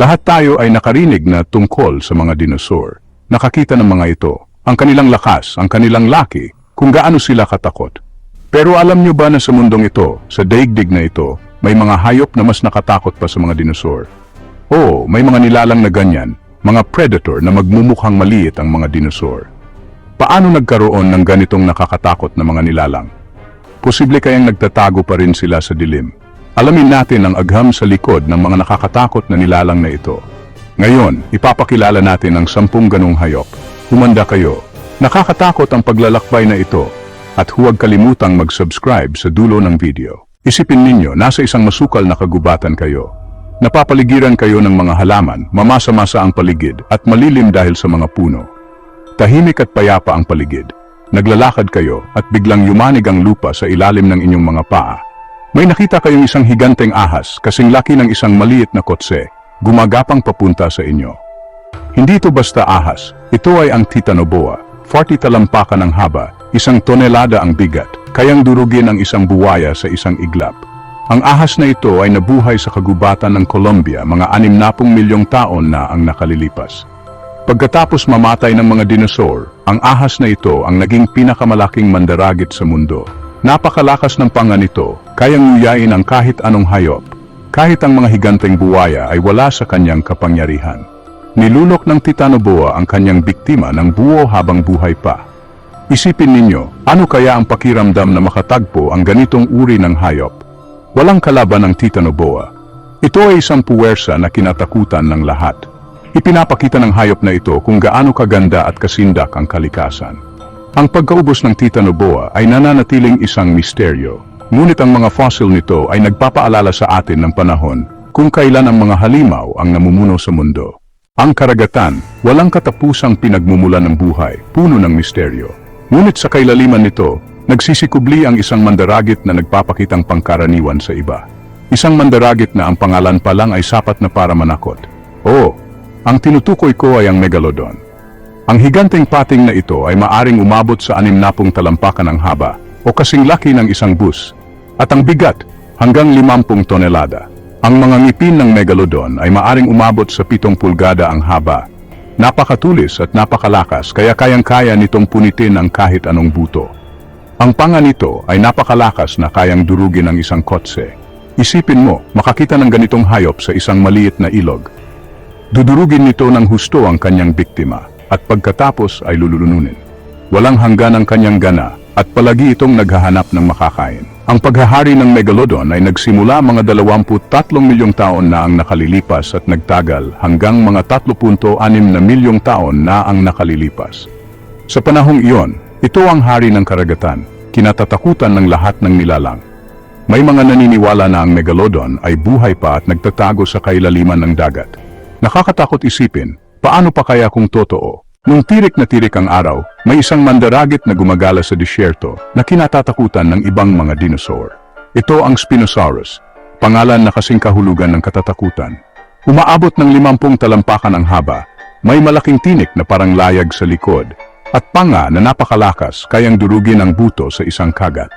Lahat tayo ay nakarinig na tungkol sa mga dinosaur. Nakakita ng mga ito, ang kanilang lakas, ang kanilang laki, kung gaano sila katakot. Pero alam nyo ba na sa mundong ito, sa daigdig na ito, may mga hayop na mas nakatakot pa sa mga dinosaur? Oo, may mga nilalang na ganyan, mga predator na magmumukhang maliit ang mga dinosaur. Paano nagkaroon ng ganitong nakakatakot na mga nilalang? Posible kayang nagtatago pa rin sila sa dilim. Alamin natin ang agham sa likod ng mga nakakatakot na nilalang na ito. Ngayon, ipapakilala natin ang sampung ganong hayop. Humanda kayo. Nakakatakot ang paglalakbay na ito. At huwag kalimutang mag-subscribe sa dulo ng video. Isipin ninyo, nasa isang masukal na kagubatan kayo. Napapaligiran kayo ng mga halaman, mamasa-masa ang paligid, at malilim dahil sa mga puno. Tahimik at payapa ang paligid. Naglalakad kayo at biglang yumanig ang lupa sa ilalim ng inyong mga paa. May nakita kayong isang higanteng ahas kasing laki ng isang maliit na kotse, gumagapang papunta sa inyo. Hindi ito basta ahas, ito ay ang titanoboa, 40 talampakan ang haba, isang tonelada ang bigat, kayang durugin ang isang buwaya sa isang iglap. Ang ahas na ito ay nabuhay sa kagubatan ng Colombia mga 60 milyong taon na ang nakalilipas. Pagkatapos mamatay ng mga dinosaur, ang ahas na ito ang naging pinakamalaking mandaragit sa mundo. Napakalakas ng panga nito, kayang nguyain ang kahit anong hayop. Kahit ang mga higanteng buwaya ay wala sa kanyang kapangyarihan. Nilunok ng titanoboa ang kanyang biktima ng buo habang buhay pa. Isipin ninyo, ano kaya ang pakiramdam na makatagpo ang ganitong uri ng hayop? Walang kalaban ng titanoboa. Ito ay isang puwersa na kinatakutan ng lahat. Ipinapakita ng hayop na ito kung gaano kaganda at kasindak ang kalikasan. Ang pagkaubos ng titanoboa ay nananatiling isang misteryo, ngunit ang mga fossil nito ay nagpapaalala sa atin ng panahon kung kailan ang mga halimaw ang namumuno sa mundo. Ang karagatan, walang katapusang pinagmumulan ng buhay, puno ng misteryo. Ngunit sa kailaliman nito, nagsisikubli ang isang mandaragit na nagpapakitang pangkaraniwan sa iba. Isang mandaragit na ang pangalan pa lang ay sapat na para manakot. Oo, ang tinutukoy ko ay ang megalodon. Ang higanteng pating na ito ay maaring umabot sa 60 talampakan ng haba o kasing laki ng isang bus at ang bigat hanggang 50 tonelada. Ang mga ngipin ng megalodon ay maaring umabot sa 7 pulgada ang haba. Napakatulis at napakalakas kaya kayang-kaya nitong punitin ang kahit anong buto. Ang panga nito ay napakalakas na kayang durugin ang isang kotse. Isipin mo, makakita ng ganitong hayop sa isang maliit na ilog. Dudurugin nito ng husto ang kanyang biktima at pagkatapos ay lululununin. Walang hanggan ang kanyang gana at palagi itong naghahanap ng makakain. Ang paghahari ng megalodon ay nagsimula mga 23 milyong taon na ang nakalilipas at nagtagal hanggang mga 3.6 na milyong taon na ang nakalilipas. Sa panahong iyon, ito ang hari ng karagatan, kinatatakutan ng lahat ng nilalang. May mga naniniwala na ang megalodon ay buhay pa at nagtatago sa kailaliman ng dagat. Nakakatakot isipin, paano pa kaya kung totoo? Nung tirik na tirik ang araw, may isang mandaragit na gumagala sa disyerto na kinatatakutan ng ibang mga dinosaur. Ito ang Spinosaurus, pangalan na kasing kahulugan ng katatakutan. Umaabot ng 50 talampakan ang haba, may malaking tinik na parang layag sa likod, at panga na napakalakas kayang durugin ang buto sa isang kagat.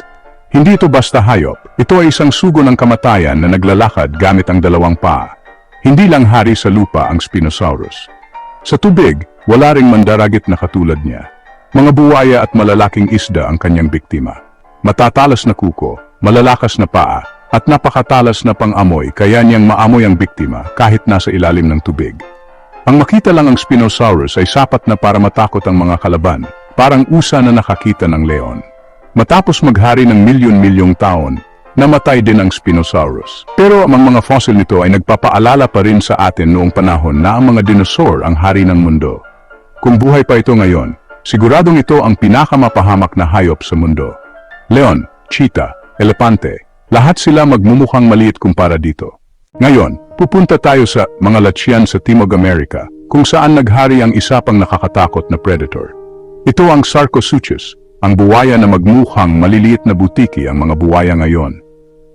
Hindi ito basta hayop, ito ay isang sugo ng kamatayan na naglalakad gamit ang dalawang paa. Hindi lang hari sa lupa ang Spinosaurus. Sa tubig, wala ring mandaragit na katulad niya. Mga buwaya at malalaking isda ang kanyang biktima. Matatalas na kuko, malalakas na paa, at napakatalas na pangamoy kaya niyang maamoy ang biktima kahit nasa ilalim ng tubig. Ang makita lang ang Spinosaurus ay sapat na para matakot ang mga kalaban, parang usa na nakakita ng leon. Matapos maghari ng milyon-milyong taon, namatay din ang Spinosaurus. Pero ang mga fossil nito ay nagpapaalala pa rin sa atin noong panahon na ang mga dinosaur ang hari ng mundo. Kung buhay pa ito ngayon, siguradong ito ang pinakamapahamak na hayop sa mundo. Leon, cheetah, elepante, lahat sila magmumukhang maliit kumpara dito. Ngayon, pupunta tayo sa mga latsyan sa Timog America kung saan naghari ang isa pang nakakatakot na predator. Ito ang Sarcosuchus, ang buwaya na magmukhang maliliit na butiki ang mga buwaya ngayon.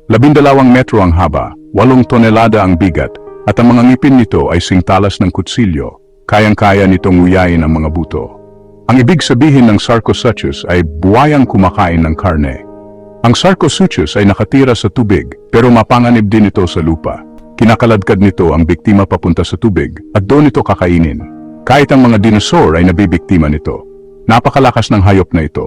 Labindalawang metro ang haba, walong tonelada ang bigat, at ang mga ngipin nito ay singtalas ng kutsilyo, kayang-kaya nitong nguyain ang mga buto. Ang ibig sabihin ng Sarcosuchus ay buwayang kumakain ng karne. Ang Sarcosuchus ay nakatira sa tubig, pero mapanganib din ito sa lupa. Kinakaladkad nito ang biktima papunta sa tubig at doon ito kakainin. Kahit ang mga dinosaur ay nabibiktima nito. Napakalakas ng hayop na ito.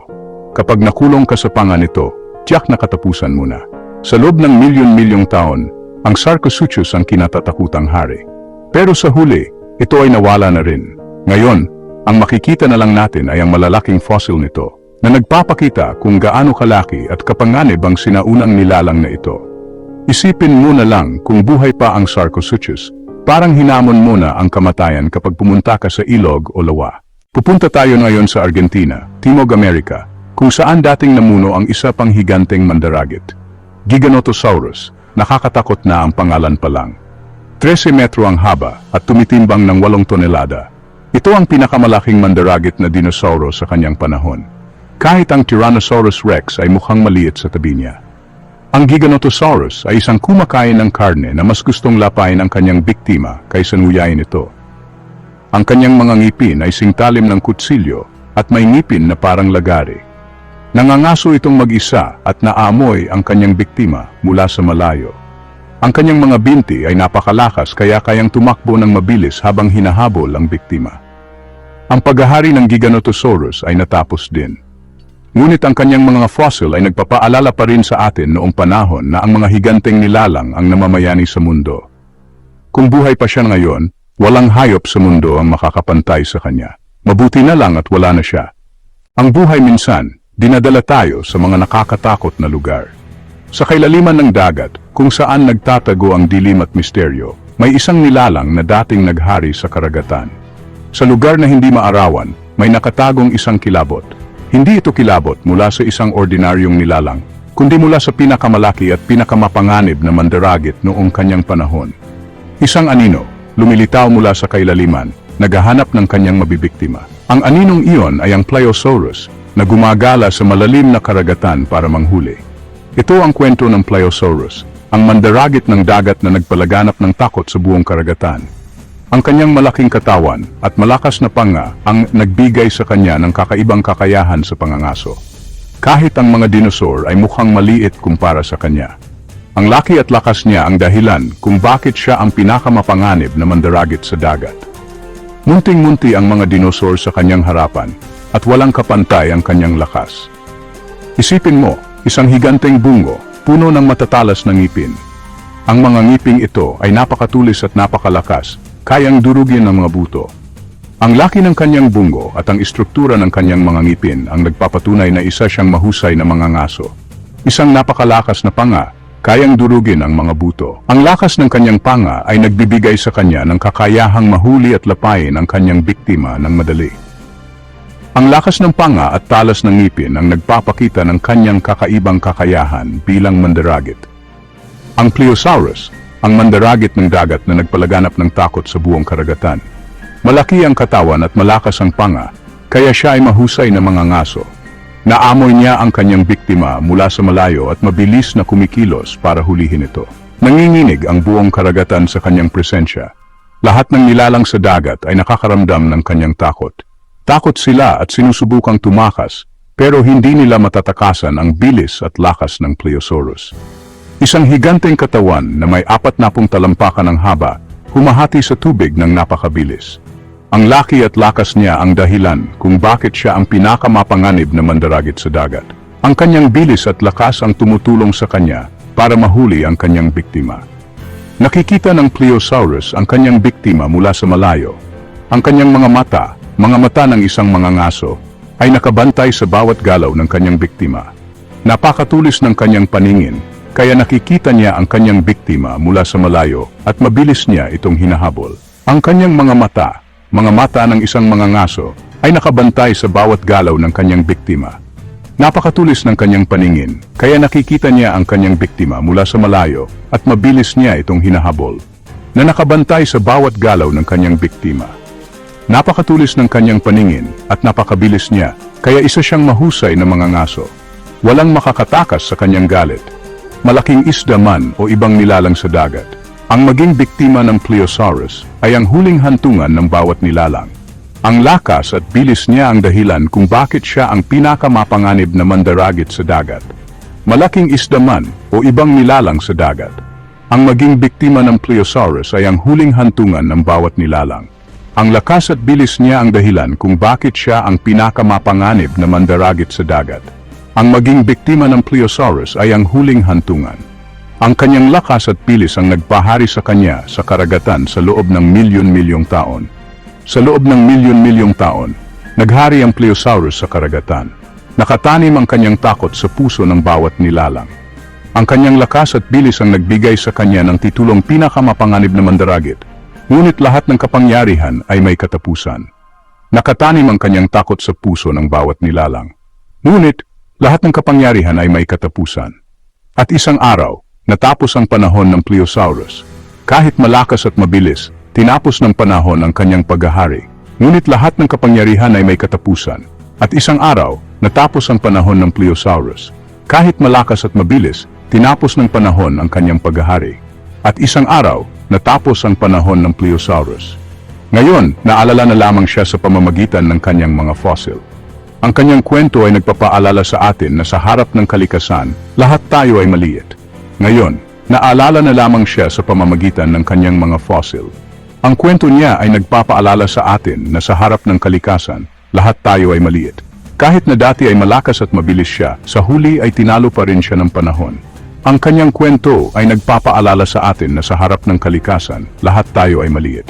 Kapag nakulong ka sa panga nito, tiyak na katapusan mo na. Sa loob ng milyon-milyong taon, ang Sarcosuchus ang kinatatakutang hari. Pero sa huli, ito ay nawala na rin. Ngayon, ang makikita na lang natin ay ang malalaking fossil nito na nagpapakita kung gaano kalaki at kapanganib ang sinaunang nilalang na ito. Isipin mo na lang kung buhay pa ang Sarcosuchus, parang hinamon mo na ang kamatayan kapag pumunta ka sa ilog o lawa. Pupunta tayo ngayon sa Argentina, Timog America, kung saan dating namuno ang isa pang higanteng mandaragit. Giganotosaurus, nakakatakot na ang pangalan pa lang. 13 metro ang haba at tumitimbang ng 8 tonelada. Ito ang pinakamalaking mandaragit na dinosauro sa kanyang panahon. Kahit ang Tyrannosaurus rex ay mukhang maliit sa tabi niya. Ang Giganotosaurus ay isang kumakain ng karne na mas gustong lapain ang kanyang biktima kaysa nguyain ito. Ang kanyang mga ngipin ay singtalim ng kutsilyo at may ngipin na parang lagari. Nangangaso itong mag-isa at naamoy ang kanyang biktima mula sa malayo. Ang kanyang mga binti ay napakalakas kaya kayang tumakbo ng mabilis habang hinahabol ang biktima. Ang paghahari ng Giganotosaurus ay natapos din. Ngunit ang kanyang mga fossil ay nagpapaalala pa rin sa atin noong panahon na ang mga higanteng nilalang ang namamayani sa mundo. Kung buhay pa siya ngayon, walang hayop sa mundo ang makakapantay sa kanya. Mabuti na lang at wala na siya. Ang buhay minsan, dinadala tayo sa mga nakakatakot na lugar. Sa kailaliman ng dagat, kung saan nagtatago ang dilim at misteryo, may isang nilalang na dating naghari sa karagatan. Sa lugar na hindi maarawan, may nakatagong isang kilabot. Hindi ito kilabot mula sa isang ordinaryong nilalang, kundi mula sa pinakamalaki at pinakamapanganib na mandaragit noong kanyang panahon. Isang anino, lumilitaw mula sa kailaliman, naghahanap ng kanyang mabibiktima. Ang aninong iyon ay ang Pliosaurus, na gumagala sa malalim na karagatan para manghuli. Ito ang kwento ng Pliosaurus, ang mandaragit ng dagat na nagpalaganap ng takot sa buong karagatan. Ang kanyang malaking katawan at malakas na panga ang nagbigay sa kanya ng kakaibang kakayahan sa pangangaso. Kahit ang mga dinosaur ay mukhang maliit kumpara sa kanya. Ang laki at lakas niya ang dahilan kung bakit siya ang pinakamapanganib na mandaragit sa dagat. Munting-munti ang mga dinosaur sa kanyang harapan at walang kapantay ang kanyang lakas. Isipin mo, isang higanteng bungo, puno ng matatalas na ngipin. Ang mga ngiping ito ay napakatulis at napakalakas, kayang durugin ng mga buto. Ang laki ng kanyang bungo at ang istruktura ng kanyang mga ngipin ang nagpapatunay na isa siyang mahusay na mga ngaso. Isang napakalakas na panga, kayang durugin ang mga buto. Ang lakas ng kanyang panga ay nagbibigay sa kanya ng kakayahang mahuli at lapain ang kanyang biktima ng madali. Ang lakas ng panga at talas ng ngipin ang nagpapakita ng kanyang kakaibang kakayahan bilang mandaragit. Ang Pliosaurus, ang mandaragit ng dagat na nagpalaganap ng takot sa buong karagatan. Malaki ang katawan at malakas ang panga, kaya siya ay mahusay na mga ngaso. Naamoy niya ang kanyang biktima mula sa malayo at mabilis na kumikilos para hulihin ito. Nanginginig ang buong karagatan sa kanyang presensya. Lahat ng nilalang sa dagat ay nakakaramdam ng kanyang takot. Takot sila at sinusubukang tumakas, pero hindi nila matatakasan ang bilis at lakas ng Pliosaurus. Isang higanteng katawan na may apat na pung talampakan ng haba, humahati sa tubig ng napakabilis. Ang laki at lakas niya ang dahilan kung bakit siya ang pinakamapanganib na mandaragit sa dagat. Ang kanyang bilis at lakas ang tumutulong sa kanya para mahuli ang kanyang biktima. Nakikita ng Pliosaurus ang kanyang biktima mula sa malayo. Ang kanyang mga mata, mga mata ng isang mga ngaso, ay nakabantay sa bawat galaw ng kanyang biktima. Napakatulis ng kanyang paningin, kaya nakikita niya ang kanyang biktima mula sa malayo at mabilis niya itong hinahabol. Ang kanyang mga mata, mga mata ng isang mga ngaso, ay nakabantay sa bawat galaw ng kanyang biktima. Napakatulis ng kanyang paningin, kaya nakikita niya ang kanyang biktima mula sa malayo at mabilis niya itong hinahabol, na nakabantay sa bawat galaw ng kanyang biktima. Napakatulis ng kanyang paningin at napakabilis niya, kaya isa siyang mahusay na mga ngaso. Walang makakatakas sa kanyang galit. Malaking isda man o ibang nilalang sa dagat. Ang maging biktima ng Pliosaurus ay ang huling hantungan ng bawat nilalang. Ang lakas at bilis niya ang dahilan kung bakit siya ang pinakamapanganib na mandaragit sa dagat. Malaking isda man o ibang nilalang sa dagat. Ang maging biktima ng Plesiosaurus ay ang huling hantungan ng bawat nilalang. Ang lakas at bilis niya ang dahilan kung bakit siya ang pinakamapanganib na mandaragit sa dagat. Ang maging biktima ng Plesiosaurus ay ang huling hantungan. Ang kanyang lakas at bilis ang nagpahari sa kanya sa karagatan sa loob ng milyon-milyong taon. Sa loob ng milyon-milyong taon, naghari ang Plesiosaurus sa karagatan. Nakatanim ang kanyang takot sa puso ng bawat nilalang. Ang kanyang lakas at bilis ang nagbigay sa kanya ng titulong pinakamapanganib na mandaragit. Ngunit lahat ng kapangyarihan ay may katapusan. Nakatanim ang kanyang takot sa puso ng bawat nilalang. Ngunit, lahat ng kapangyarihan ay may katapusan. At isang araw, natapos ang panahon ng Plesiosaurus. Kahit malakas at mabilis, tinapos ng panahon ang kanyang paghahari. Ngunit lahat ng kapangyarihan ay may katapusan. At isang araw, natapos ang panahon ng Plesiosaurus. Kahit malakas at mabilis, tinapos ng panahon ang kanyang paghahari. At isang araw, natapos ang panahon ng Plesiosaurus. Ngayon, naalala na lamang siya sa pamamagitan ng kanyang mga fossil. Ang kanyang kwento ay nagpapaalala sa atin na sa harap ng kalikasan, lahat tayo ay maliit. Ngayon, naalala na lamang siya sa pamamagitan ng kanyang mga fossil. Ang kwento niya ay nagpapaalala sa atin na sa harap ng kalikasan, lahat tayo ay maliit. Kahit na dati ay malakas at mabilis siya, sa huli ay tinalo pa rin siya ng panahon. Ang kanyang kwento ay nagpapaalala sa atin na sa harap ng kalikasan, lahat tayo ay maliit.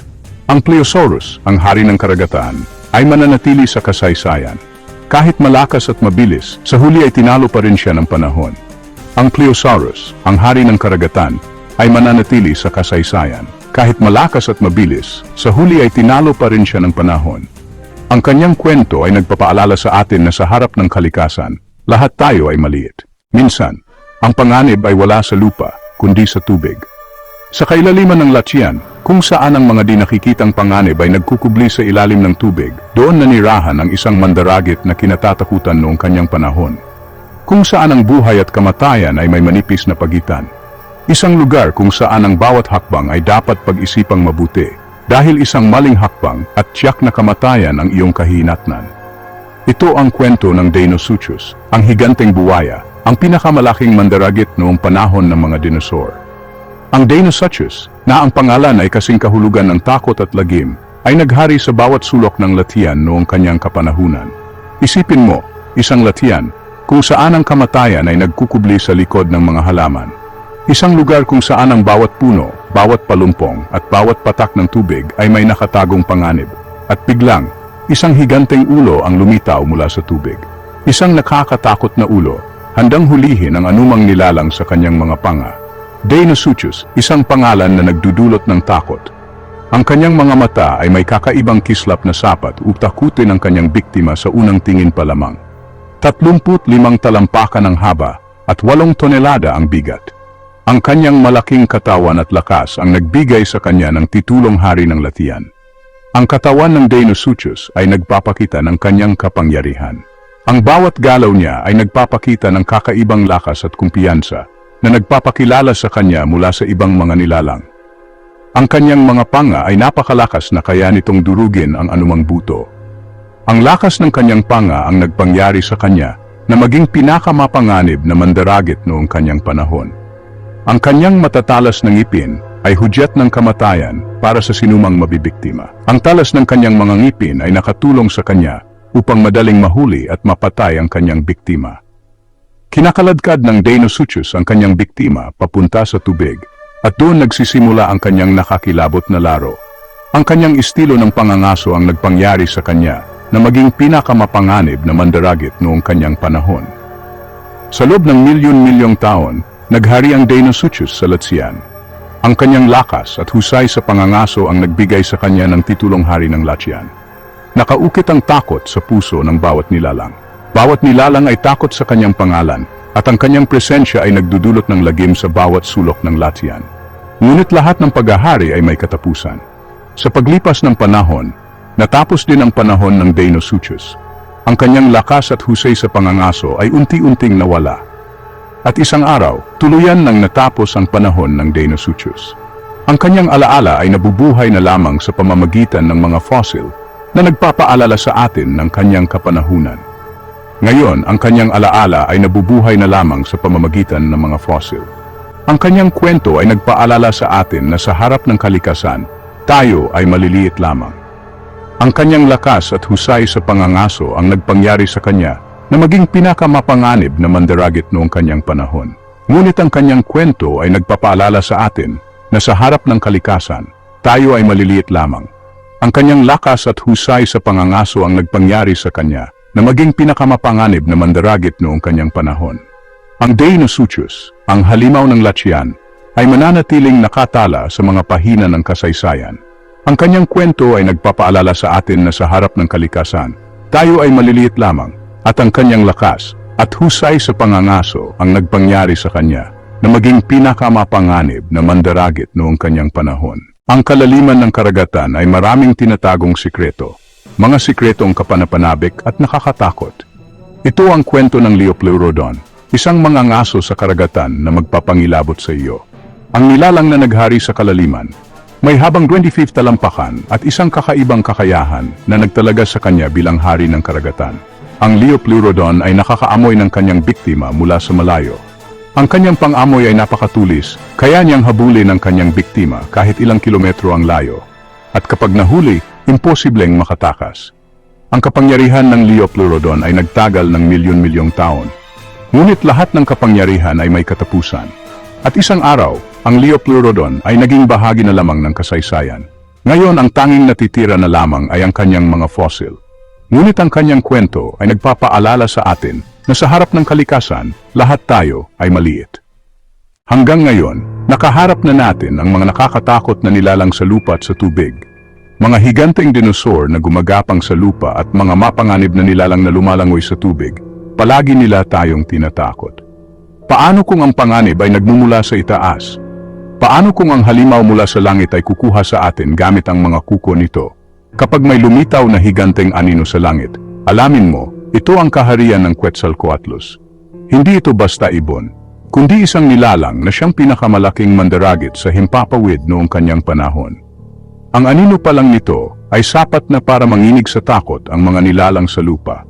Ang Plesiosaurus, ang hari ng karagatan, ay mananatili sa kasaysayan. Kahit malakas at mabilis, sa huli ay tinalo pa rin siya ng panahon. Ang Plesiosaurus, ang hari ng karagatan, ay mananatili sa kasaysayan. Kahit malakas at mabilis, sa huli ay tinalo pa rin siya ng panahon. Ang kanyang kwento ay nagpapaalala sa atin na sa harap ng kalikasan, lahat tayo ay maliit. Minsan, ang panganib ay wala sa lupa, kundi sa tubig. Sa kailaliman ng Latyan, kung saan ang mga di nakikitang panganib ay nagkukubli sa ilalim ng tubig, doon nanirahan ang isang mandaragit na kinatatakutan noong kanyang panahon. Kung saan ang buhay at kamatayan ay may manipis na pagitan. Isang lugar kung saan ang bawat hakbang ay dapat pag-isipang mabuti, dahil isang maling hakbang at tiyak na kamatayan ang iyong kahinatnan. Ito ang kwento ng Deinosuchus, ang higanteng buwaya, ang pinakamalaking mandaragit noong panahon ng mga dinosaur. Ang Deinosuchus, na ang pangalan ay kasing kahulugan ng takot at lagim, ay naghari sa bawat sulok ng Latian noong kanyang kapanahunan. Isipin mo, isang Latian, kung saan ang kamatayan ay nagkukubli sa likod ng mga halaman. Isang lugar kung saan ang bawat puno, bawat palumpong at bawat patak ng tubig ay may nakatagong panganib. At biglang, isang higanteng ulo ang lumitaw mula sa tubig. Isang nakakatakot na ulo, handang hulihin ang anumang nilalang sa kanyang mga panga. Deinosuchus, isang pangalan na nagdudulot ng takot. Ang kanyang mga mata ay may kakaibang kislap na sapat utakutin ang kanyang biktima sa unang tingin pa lamang. 35 talampakan ang haba at 8 tonelada ang bigat. Ang kanyang malaking katawan at lakas ang nagbigay sa kanya ng titulong hari ng Latian. Ang katawan ng Deinosuchus ay nagpapakita ng kanyang kapangyarihan. Ang bawat galaw niya ay nagpapakita ng kakaibang lakas at kumpiyansa na nagpapakilala sa kanya mula sa ibang mga nilalang. Ang kanyang mga panga ay napakalakas na kaya nitong durugin ang anumang buto. Ang lakas ng kanyang panga ang nagpangyari sa kanya na maging pinakamapanganib na mandaragit noong kanyang panahon. Ang kanyang matatalas ng ngipin ay hudyat ng kamatayan para sa sinumang mabibiktima. Ang talas ng kanyang mga ngipin ay nakatulong sa kanya upang madaling mahuli at mapatay ang kanyang biktima. Kinakaladkad ng Deinosuchus ang kanyang biktima papunta sa tubig at doon nagsisimula ang kanyang nakakilabot na laro. Ang kanyang estilo ng pangangaso ang nagpangyari sa kanya na maging pinakamapanganib na mandaragit noong kanyang panahon. Sa loob ng milyon-milyong taon, naghari ang Deinosuchus sa Latsian. Ang kanyang lakas at husay sa pangangaso ang nagbigay sa kanya ng titulong hari ng Latian. Nakaukit ang takot sa puso ng bawat nilalang. Bawat nilalang ay takot sa kanyang pangalan at ang kanyang presensya ay nagdudulot ng lagim sa bawat sulok ng Latian. Ngunit lahat ng paghahari ay may katapusan. Sa paglipas ng panahon, natapos din ang panahon ng Deinosuchus. Ang kanyang lakas at husay sa pangangaso ay unti-unting nawala. At isang araw, tuluyan nang natapos ang panahon ng Deinosuchus. Ang kanyang alaala ay nabubuhay na lamang sa pamamagitan ng mga fossil na nagpapaalala sa atin ng kanyang kapanahunan. Ngayon, ang kanyang alaala ay nabubuhay na lamang sa pamamagitan ng mga fossil. Ang kanyang kwento ay nagpaalala sa atin na sa harap ng kalikasan, tayo ay maliliit lamang. Ang kanyang lakas at husay sa pangangaso ang nagpangyari sa kanya na maging pinakamapanganib na mandaragit noong kanyang panahon. Ngunit ang kanyang kwento ay nagpapaalala sa atin na sa harap ng kalikasan, tayo ay maliliit lamang. Ang kanyang lakas at husay sa pangangaso ang nagpangyari sa kanya na maging pinakamapanganib na mandaragit noong kanyang panahon. Ang Deinosuchus, ang halimaw ng Lachian, ay mananatiling nakatala sa mga pahina ng kasaysayan. Ang kanyang kwento ay nagpapaalala sa atin na sa harap ng kalikasan, tayo ay maliliit lamang at ang kanyang lakas at husay sa pangangaso ang nagpangyari sa kanya na maging pinakamapanganib na mandaragit noong kanyang panahon. Ang kalaliman ng karagatan ay maraming tinatagong sikreto, mga sikretong kapanapanabik at nakakatakot. Ito ang kwento ng Leopleurodon, isang mangangaso sa karagatan na magpapangilabot sa iyo. Ang nilalang na naghari sa kalaliman, may habang 25 talampakan at isang kakaibang kakayahan na nagtalaga sa kanya bilang hari ng karagatan. Ang Leopleurodon ay nakakaamoy ng kanyang biktima mula sa malayo. Ang kanyang pang-amoy ay napakatulis, kaya niyang habulin ang kanyang biktima kahit ilang kilometro ang layo. At kapag nahuli, imposibleng makatakas. Ang kapangyarihan ng Leopleurodon ay nagtagal ng milyon-milyong taon. Ngunit lahat ng kapangyarihan ay may katapusan. At isang araw, ang Leopleurodon ay naging bahagi na lamang ng kasaysayan. Ngayon ang tanging natitira na lamang ay ang kanyang mga fossil. Ngunit ang kanyang kwento ay nagpapaalala sa atin na sa harap ng kalikasan, lahat tayo ay maliit. Hanggang ngayon, nakaharap na natin ang mga nakakatakot na nilalang sa lupa at sa tubig. Mga higanteng dinosaur na gumagapang sa lupa at mga mapanganib na nilalang na lumalangoy sa tubig, palagi nila tayong tinatakot. Paano kung ang panganib ay nagmumula sa itaas? Paano kung ang halimaw mula sa langit ay kukuha sa atin gamit ang mga kuko nito? Kapag may lumitaw na higanteng anino sa langit, alamin mo, ito ang kaharian ng Quetzalcoatlus. Hindi ito basta ibon, kundi isang nilalang na siyang pinakamalaking mandaragit sa himpapawid noong kanyang panahon. Ang anino pa lang nito ay sapat na para manginig sa takot ang mga nilalang sa lupa.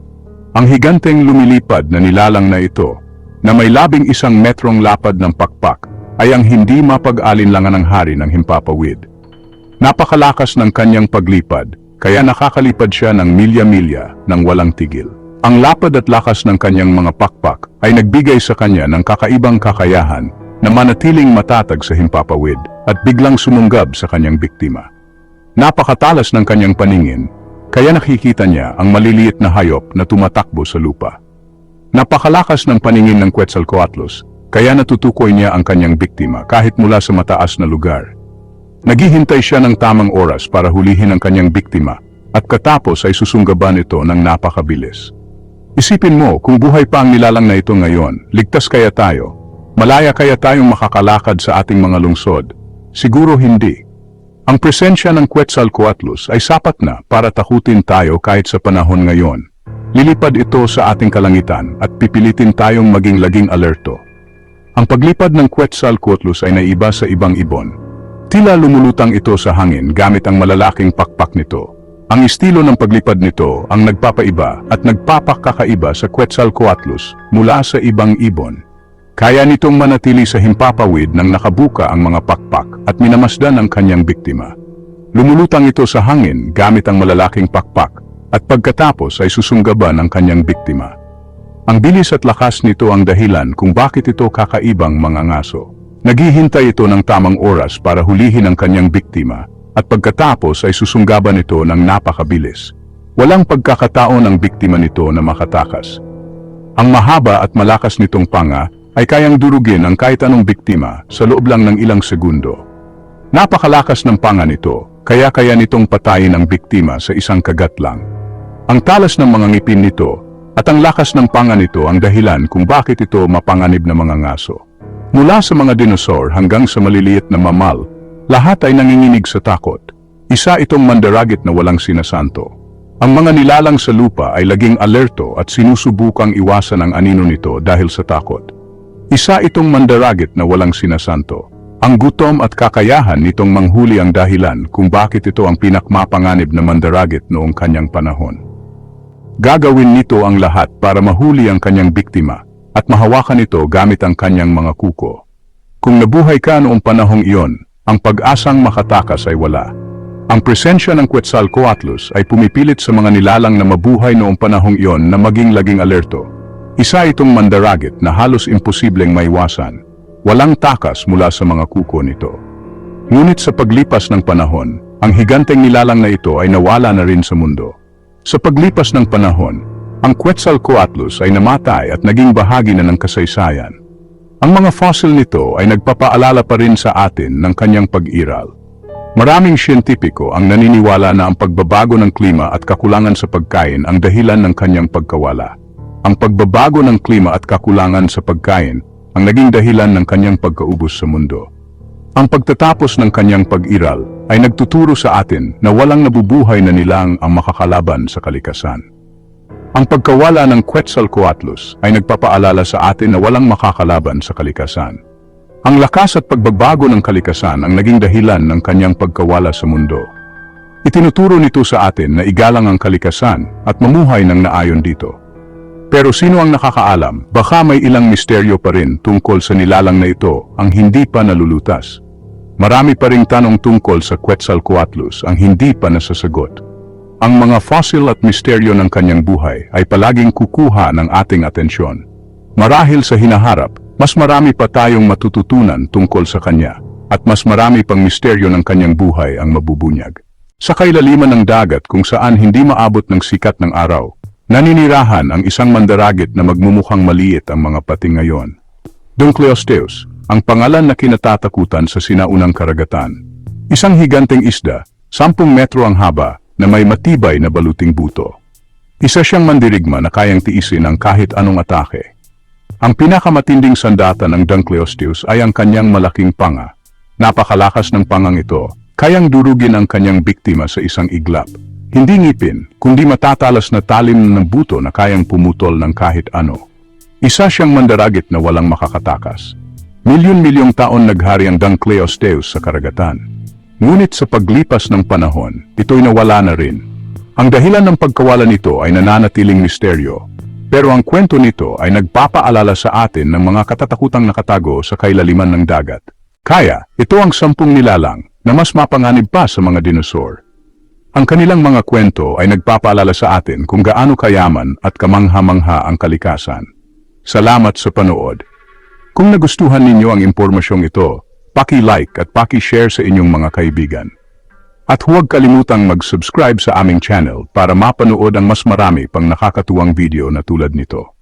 Ang higanteng lumilipad na nilalang na ito, na may labing isang metrong lapad ng pakpak, ay ang hindi mapag-alinlangan ng hari ng himpapawid. Napakalakas ng kanyang paglipad, kaya nakakalipad siya ng milya-milya ng walang tigil. Ang lapad at lakas ng kanyang mga pakpak ay nagbigay sa kanya ng kakaibang kakayahan na manatiling matatag sa himpapawid at biglang sumunggab sa kanyang biktima. Napakatalas ng kanyang paningin, kaya nakikita niya ang maliliit na hayop na tumatakbo sa lupa. Napakalakas ng paningin ng Quetzalcoatlus, kaya natutukoy niya ang kanyang biktima kahit mula sa mataas na lugar. Naghihintay siya ng tamang oras para hulihin ang kanyang biktima at katapos ay susunggaban ito ng napakabilis. Isipin mo kung buhay pa ang nilalang na ito ngayon, ligtas kaya tayo? Malaya kaya tayong makakalakad sa ating mga lungsod? Siguro hindi. Ang presensya ng Quetzalcoatlus ay sapat na para takutin tayo kahit sa panahon ngayon. Lilipad ito sa ating kalangitan at pipilitin tayong maging laging alerto. Ang paglipad ng Quetzalcoatlus ay naiba sa ibang ibon. Tila lumulutang ito sa hangin gamit ang malalaking pakpak nito. Ang estilo ng paglipad nito ang nagpapaiba at nagpapakakaiba sa Quetzalcoatlus mula sa ibang ibon. Kaya nitong manatili sa himpapawid nang nakabuka ang mga pakpak at minamasdan ang kanyang biktima. Lumulutang ito sa hangin gamit ang malalaking pakpak at pagkatapos ay susunggaban ang kanyang biktima. Ang bilis at lakas nito ang dahilan kung bakit ito kakaibang mga ngaso. Naghihintay ito ng tamang oras para hulihin ang kanyang biktima at pagkatapos ay susunggaban ito ng napakabilis. Walang pagkakataon ang biktima nito na makatakas. Ang mahaba at malakas nitong panga ay kayang durugin ang kahit anong biktima sa loob lang ng ilang segundo. Napakalakas ng panga nito, kaya kaya nitong patayin ang biktima sa isang kagat lang. Ang talas ng mga ngipin nito at ang lakas ng panga nito ang dahilan kung bakit ito mapanganib na mga ngaso. Mula sa mga dinosaur hanggang sa maliliit na mamal, lahat ay nanginginig sa takot. Isa itong mandaragit na walang sinasanto. Ang mga nilalang sa lupa ay laging alerto at sinusubukang iwasan ang anino nito dahil sa takot. Isa itong mandaragit na walang sinasanto. Ang gutom at kakayahan nitong manghuli ang dahilan kung bakit ito ang pinakmapanganib na mandaragit noong kanyang panahon. Gagawin nito ang lahat para mahuli ang kanyang biktima at mahawakan ito gamit ang kanyang mga kuko. Kung nabuhay ka noong panahong iyon, ang pag-asang makatakas ay wala. Ang presensya ng Quetzalcoatlus ay pumipilit sa mga nilalang na mabuhay noong panahong iyon na maging laging alerto. Isa itong mandaragit na halos imposibleng maiwasan. Walang takas mula sa mga kuko nito. Ngunit sa paglipas ng panahon, ang higanteng nilalang na ito ay nawala na rin sa mundo. Sa paglipas ng panahon, ang Quetzalcoatlus ay namatay at naging bahagi na ng kasaysayan. Ang mga fossil nito ay nagpapaalala pa rin sa atin ng kanyang pag-iral. Maraming siyentipiko ang naniniwala na ang pagbabago ng klima at kakulangan sa pagkain ang dahilan ng kanyang pagkawala. Ang pagbabago ng klima at kakulangan sa pagkain ang naging dahilan ng kanyang pagkaubos sa mundo. Ang pagtatapos ng kanyang pag-iral ay nagtuturo sa atin na walang nabubuhay na nilang ang makakalaban sa kalikasan. Ang pagkawala ng Quetzalcoatlus ay nagpapaalala sa atin na walang makakalaban sa kalikasan. Ang lakas at pagbabago ng kalikasan ang naging dahilan ng kanyang pagkawala sa mundo. Itinuturo nito sa atin na igalang ang kalikasan at mamuhay ng naayon dito. Pero sino ang nakakaalam, baka may ilang misteryo pa rin tungkol sa nilalang na ito ang hindi pa nalulutas. Marami pa ring tanong tungkol sa Quetzalcoatlus ang hindi pa nasasagot. Ang mga fossil at misteryo ng kanyang buhay ay palaging kukuha ng ating atensyon. Marahil sa hinaharap, mas marami pa tayong matututunan tungkol sa kanya, at mas marami pang misteryo ng kanyang buhay ang mabubunyag. Sa kailaliman ng dagat kung saan hindi maabot ng sikat ng araw, naninirahan ang isang mandaragit na magmumukhang maliit ang mga pating ngayon. Dunkleosteus, ang pangalan na kinatatakutan sa sinaunang karagatan. Isang higanteng isda, sampung metro ang haba, na may matibay na baluting buto. Isa siyang mandirigma na kayang tiisin ang kahit anong atake. Ang pinakamatinding sandata ng Dunkleosteus ay ang kanyang malaking panga. Napakalakas ng pangang ito, kayang durugin ang kanyang biktima sa isang iglap. Hindi ngipin, kundi matatalas na talim ng buto na kayang pumutol ng kahit ano. Isa siyang mandaragit na walang makakatakas. Milyon-milyong taon naghari ang Dunkleosteus sa karagatan. Ngunit sa paglipas ng panahon, ito'y nawala na rin. Ang dahilan ng pagkawala nito ay nananatiling misteryo. Pero ang kwento nito ay nagpapaalala sa atin ng mga katatakutang nakatago sa kailaliman ng dagat. Kaya, ito ang sampung nilalang na mas mapanganib pa sa mga dinosaur. Ang kanilang mga kwento ay nagpapaalala sa atin kung gaano kayaman at kamangha-mangha ang kalikasan. Salamat sa panood. Kung nagustuhan ninyo ang impormasyong ito, paki-like at paki-share sa inyong mga kaibigan. At huwag kalimutang mag-subscribe sa aming channel para mapanood ang mas marami pang nakakatuwang video na tulad nito.